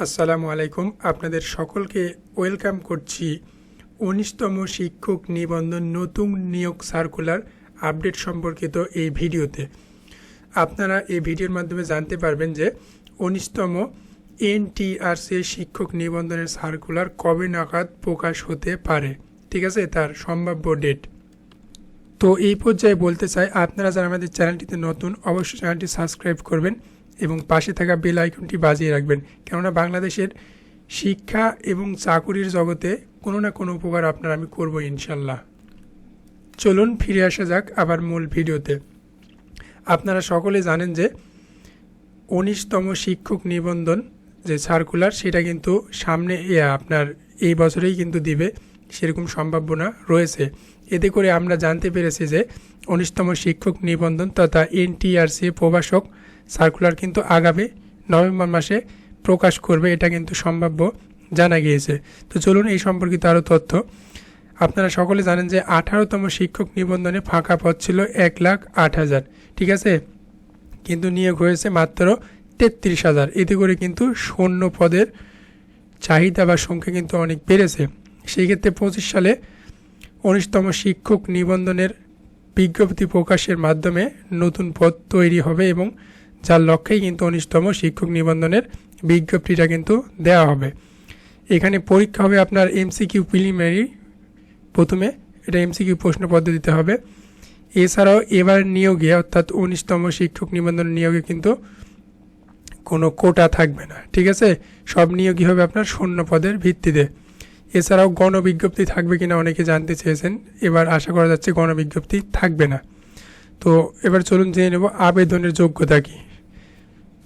আসসালামু আলাইকুম। আপনাদের সকলকে ওয়েলকাম করছি উনিশতম শিক্ষক নিবন্ধন নতুন নিয়োগ সার্কুলার আপডেট সম্পর্কিত এই ভিডিওতে। আপনারা এই ভিডিওর মাধ্যমে জানতে পারবেন যে উনিশতম এনটিআরসি শিক্ষক নিবন্ধনের সার্কুলার কবে নাগাদ প্রকাশ হতে পারে, ঠিক আছে? তার সম্ভাব্য ডেট। তো এই পর্যায়ে বলতে চাই, আপনারা যারা আমাদের চ্যানেলটিতে নতুন, অবশ্যই চ্যানেলটি সাবস্ক্রাইব করবেন। এবং পাশে থাকা বেল আইকনটি বাজিয়ে রাখবেন। কেননা বাংলাদেশের শিক্ষা এবং চাকুরির জগতে কোনো না কোনো উপকার আপনার আমি করব ইনশাল্লাহ। চলুন ফিরে আসা যাক আবার মূল ভিডিওতে। আপনারা সকলে জানেন যে উনিশতম শিক্ষক নিবন্ধন যে সার্কুলার সেটা কিন্তু সামনে আপনার এই বছরেই কিন্তু দিবে। সেরকম সম্ভাবনা রয়েছে। এতে করে আমরা জানতে পেরেছি যে উনিশতম শিক্ষক নিবন্ধন তথা এনটিআরসি প্রভাষক সার্কুলার কিন্তু আগামী নভেম্বর মাসে প্রকাশ করবে, এটা কিন্তু সম্ভাব্য জানা গিয়েছে। তো চলুন এই সম্পর্কিত আরও তথ্য। আপনারা সকলে জানেন যে আঠারোতম শিক্ষক নিবন্ধনে ফাঁকা পদ ছিল এক লাখ আট হাজার, ঠিক আছে? কিন্তু নিয়োগ হয়েছে মাত্র তেত্রিশ হাজার। এতে করে কিন্তু শূন্য পদের চাহিদা বা সংখ্যা কিন্তু অনেক বেড়েছে। সেই ক্ষেত্রে পঁচিশ সালে উনিশতম শিক্ষক নিবন্ধনের বিজ্ঞপ্তি প্রকাশের মাধ্যমে নতুন পদ তৈরি হবে এবং যার লক্ষ্যেই কিন্তু উনিশতম শিক্ষক নিবন্ধনের বিজ্ঞপ্তিটা কিন্তু দেওয়া হবে। এখানে পরীক্ষা হবে আপনার এমসিকিউ প্রিলিমিনারি। প্রথমে এটা এমসিকিউ প্রশ্ন পদ্ধতিতে হবে। এছাড়াও এবার নিয়োগে, অর্থাৎ উনিশতম শিক্ষক নিবন্ধন নিয়োগে কিন্তু কোনো কোটা থাকবে না, ঠিক আছে? সব নিয়োগই হবে আপনার শূন্য পদের ভিত্তিতে। এছাড়াও গণবিজ্ঞপ্তি থাকবে কিনা অনেকে জানতে চেয়েছেন। এবার আশা করা যাচ্ছে গণবিজ্ঞপ্তি থাকবে না। তো এবার চলুন জেনে নেব আবেদনের যোগ্যতা কী।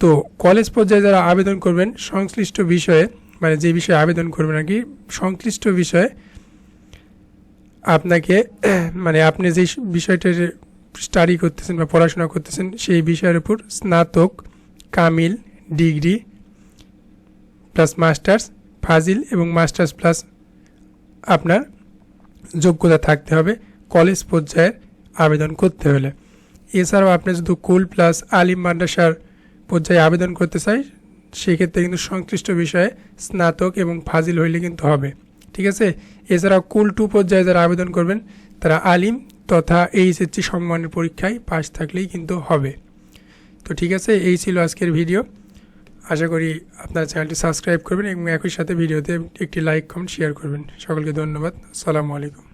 তো কলেজ পর্যায়ে যারা আবেদন করবেন, সংশ্লিষ্ট বিষয়ে মানে যে বিষয়ে আবেদন করবেন আর কি, সংশ্লিষ্ট বিষয়ে আপনাকে মানে আপনি যে বিষয়টার স্টাডি করতেছেন বা পড়াশোনা করতেছেন, সেই বিষয়ের উপর স্নাতক, কামিল, ডিগ্রি প্লাস মাস্টার্স ফাজিল এবং মাস্টার্স প্লাস আপনার যোগ্যতা থাকতে হবে কলেজ পর্যায়ের আবেদন করতে হলে। এছাড়াও আপনি যদি কুল প্লাস আলিম মাদ্রাসার পর্যায়ে আবেদন করতে চাই, সেক্ষেত্রে কিন্তু সংশ্লিষ্ট বিষয়ে স্নাতক এবং ফাজিল হইলে কিন্তু হবে। ঠিক আছে? এছাড়াও কুল টু পর্যায়ে যারা আবেদন করবেন, তারা আলিম তথা এইচএসসি সম্মানের পরীক্ষায় পাশ থাকলেই কিন্তু হবে। তো ঠিক আছে, এই ছিল আজকের ভিডিও। আশা করি আপনারা চ্যানেলটি সাবস্ক্রাইব করবেন এবং একই সাথে ভিডিওতে একটি লাইক, কমেন্ট শেয়ার করবেন। সকলকে ধন্যবাদ। আসসালামু আলাইকুম।